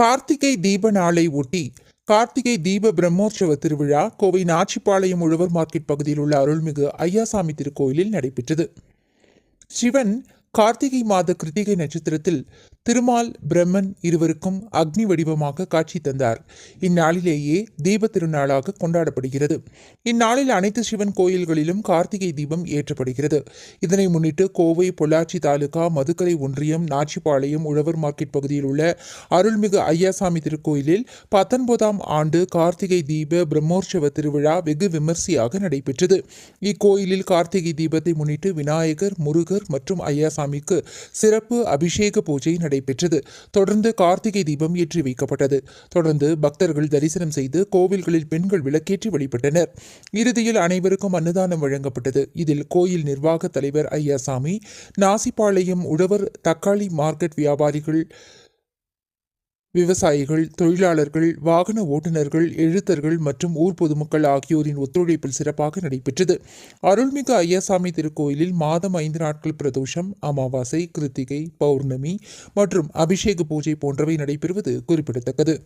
கார்த்திகை தீப நாளை ஒட்டி கார்த்திகை தீப பிரம்மோற்சவ திருவிழா கோவை நாச்சிப்பாளையம் உழவர் மார்க்கெட் பகுதியில் உள்ள அருள்மிகு ஐயாசாமி திருக்கோயிலில் நடைபெற்றது. சிவன் கார்த்திகை மாத கிருத்திகை நட்சத்திரத்தில் திருமால் பிரம்மன் இருவருக்கும் அக்னி வடிவமாக காட்சி தந்தார். இந்நாளிலேயே தீப திருநாளாக கொண்டாடப்படுகிறது. இந்நாளில் அனைத்து சிவன் கோயில்களிலும் கார்த்திகை தீபம் ஏற்றப்படுகிறது. இதனை முன்னிட்டு கோவை பொள்ளாச்சி தாலுகா மதுக்கரை ஒன்றியம் நாச்சிப்பாளையம் உழவர் மார்க்கெட் பகுதியில் உள்ள அருள்மிகு ஐயாசாமி திருக்கோயிலில் பத்தொன்பதாம் ஆண்டு கார்த்திகை தீப பிரம்மோற்சவ திருவிழா வெகு விமர்சையாக நடைபெற்றது. இக்கோயிலில் கார்த்திகை தீபத்தை முன்னிட்டு விநாயகர் முருகர் மற்றும் ஐயாசாமிக்கு சிறப்பு அபிஷேக பூஜை நடைபெற்றது. தொடர்ந்து கார்த்திகை தீபம் ஏற்றி வைக்கப்பட்டது. தொடர்ந்து பக்தர்கள் தரிசனம் செய்து கோவில்களில் பெண்கள் விளக்கேற்றி வழிபட்டனர். இறுதியில் அனைவருக்கும் அன்னதானம் வழங்கப்பட்டது. இதில் கோயில் நிர்வாக தலைவர் ஐயாசாமி நாசிப்பாளையம் உழவர் தக்காளி மார்க்கெட் வியாபாரிகள் விவசாயிகள் தொழிலாளர்கள் வாகன ஓட்டுநர்கள் எழுத்தர்கள் மற்றும் ஊர் பொதுமக்கள் ஆகியோரின் ஒத்துழைப்பில் சிறப்பாக நடைபெற்றது. அருள்மிகு ஐயாசாமி திருக்கோயிலில் மாதம் ஐந்து நாட்கள் பிரதோஷம் அமாவாசை கிருத்திகை பௌர்ணமி மற்றும் அபிஷேக பூஜை போன்றவை நடைபெறுவது குறிப்பிடத்தக்கது.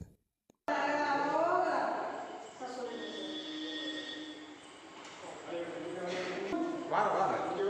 வார